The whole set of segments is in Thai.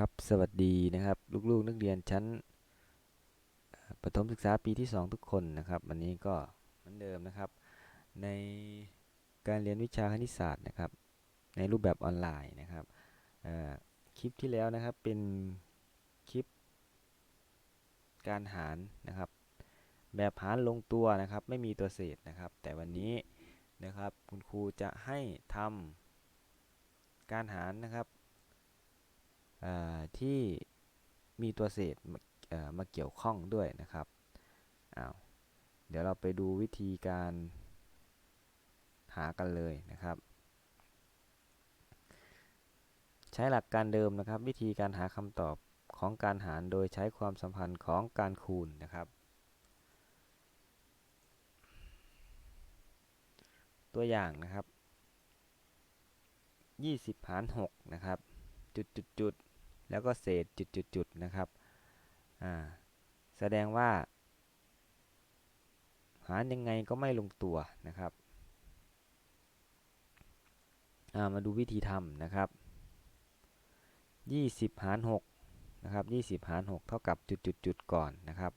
ครับสวัสดีนะครับ ลูกๆ นักเรียนชั้นประถมศึกษาปีที่ 2 ทุกคนนะครับวันนี้ก็เหมือนเดิมนะครับ ในการเรียนวิชาคณิตศาสตร์นะครับ ในรูปแบบออนไลน์นะครับคลิปที่แล้วนะครับเป็นคลิปการหารนะครับ แบบหารลงตัวนะครับ ไม่มีตัวเศษนะครับ แต่วันนี้นะครับคุณครูจะให้ทำการหารนะครับ ที่มีตัวเศษมาเกี่ยวข้องด้วยนะครับอ้าวเดี๋ยวเราไปดูวิธีการหากันเลยนะครับ ใช้หลักการเดิมนะครับ วิธีการหาคำตอบของการหารโดยใช้ความสัมพันธ์ของการคูณนะครับ ตัวอย่างนะครับ 20หาร6นะครับ จุดจุดจุด แล้วก็เศษจุดจุดจุดนะครับแสดงว่า หารยังไงก็ไม่ลงตัวนะครับามาดูวิธีทำนะครับ 20 หาร6นะครับ20 หาร 6 เท่ากับจุดจุดจุดก่อนนะครับ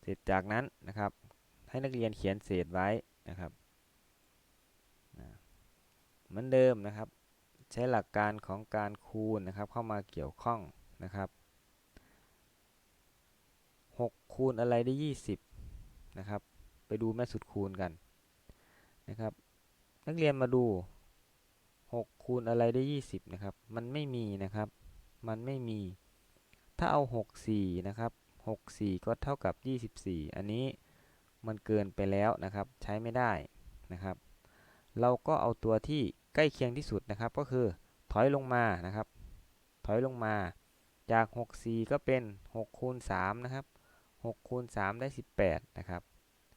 เสร็จจากนั้นนะครับ ให้นักเรียนเขียนเศษไว้นะครับเหมือนเดิมนะครับ ใช้หลักการของการคูณนะครับ เข้ามาเกี่ยวข้องนะครับ6คูณอะไรได้ 20นะครับ ไปดูแม่สุดคูณกันนะครับ นักเรียนมาดู6คูณอะไรได้ 20นะครับ มันไม่มีนะครับ มันไม่มี ถ้าเอา 6 4นะครับ6 4 ก็เท่ากับ 24 อันนี้มันเกินไปแล้วนะครับ ใช้ไม่ได้นะครับ เราก็เอาตัวที่ ใกล้เคียงที่สุดนะครับ ก็คือถอยลงมานะครับ ถอยลงมาจาก 6 4 ก็เป็น6คูณ3นะครับ6คูณ3ได้ 18 นะครับ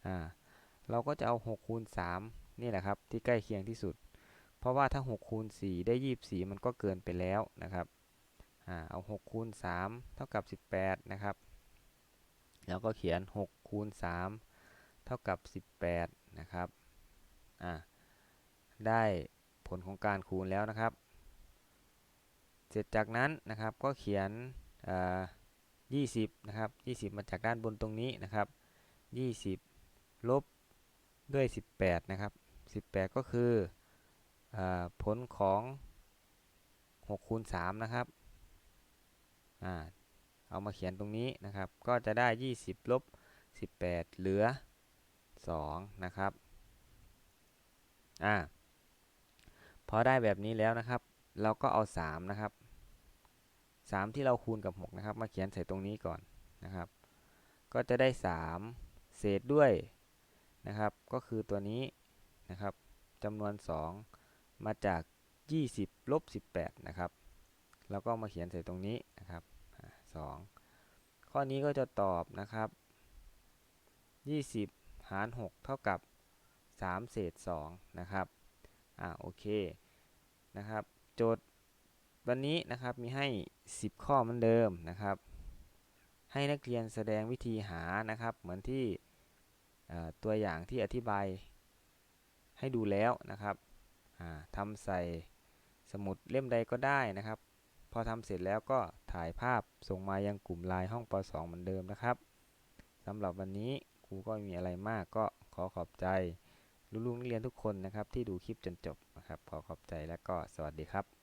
อ่า เราก็จะเอา6คูณ3นี่แหละครับที่ใกล้เคียงที่สุด เพราะว่าถ้า6คูณ4ได้ 24 มันก็เกินไปแล้วนะครับ อ่า เอา6คูณ3เท่ากับ 18 นะครับ แล้วก็เขียน6คูณ3เท่ากับ 18 นะครับ อ่า ได้ ลของการคูณแล้วนะครับ เสร็จจากนั้นนะครับก็เขียน20นะครับ20มาจากด้านบนตรงนี้นะครับ20ลบด้วย 18 นะครับ 18 ก็คืออผลของ6คูณ3นะครับอเอามาเขียนตรงนี้นะครับ ก็จะได้ 20 ลบ 18 เหลือ 2 นะครับ อ่า พอได้แบบนี้แล้วนะครับ เราก็เอา 3 นะครับ 3 ที่เราคูณกับ 6 นะครับ มาเขียนใส่ตรงนี้ก่อนนะครับ ก็จะได้ 3 เศษด้วยนะครับ ก็คือตัวนี้นะครับจำนวน 2 มาจาก 20ลบ18 นะครับแล้วก็มาเขียนใส่ตรงนี้นะครับ2ข้อนี้ก็จะตอบนะครับ 20 หาร 6 เท่ากับ 3 เศษ2นะครับ อ่าโอเคนะครับโจทย์วันนี้นะครับมีให้ 10 ข้อเหมือนเดิมนะครับ ให้นักเรียนแสดงวิธีหานะครับเหมือนที่ตัวอย่างที่อธิบายให้ดูแล้วนะครับทำใส่สมุดเล่มใดก็ได้นะครับ พอทำเสร็จแล้วก็ถ่ายภาพส่งมายังกลุ่มไลน์ห้องป .2 เหมือนเดิมนะครับสำหรับวันนี้ครูก็มีอะไรมากก็ขอขอบใจ ลูกๆนักเรียนทุกคนนะครับที่ดูคลิปจนจบนะครับ ขอขอบใจและก็สวัสดีครับ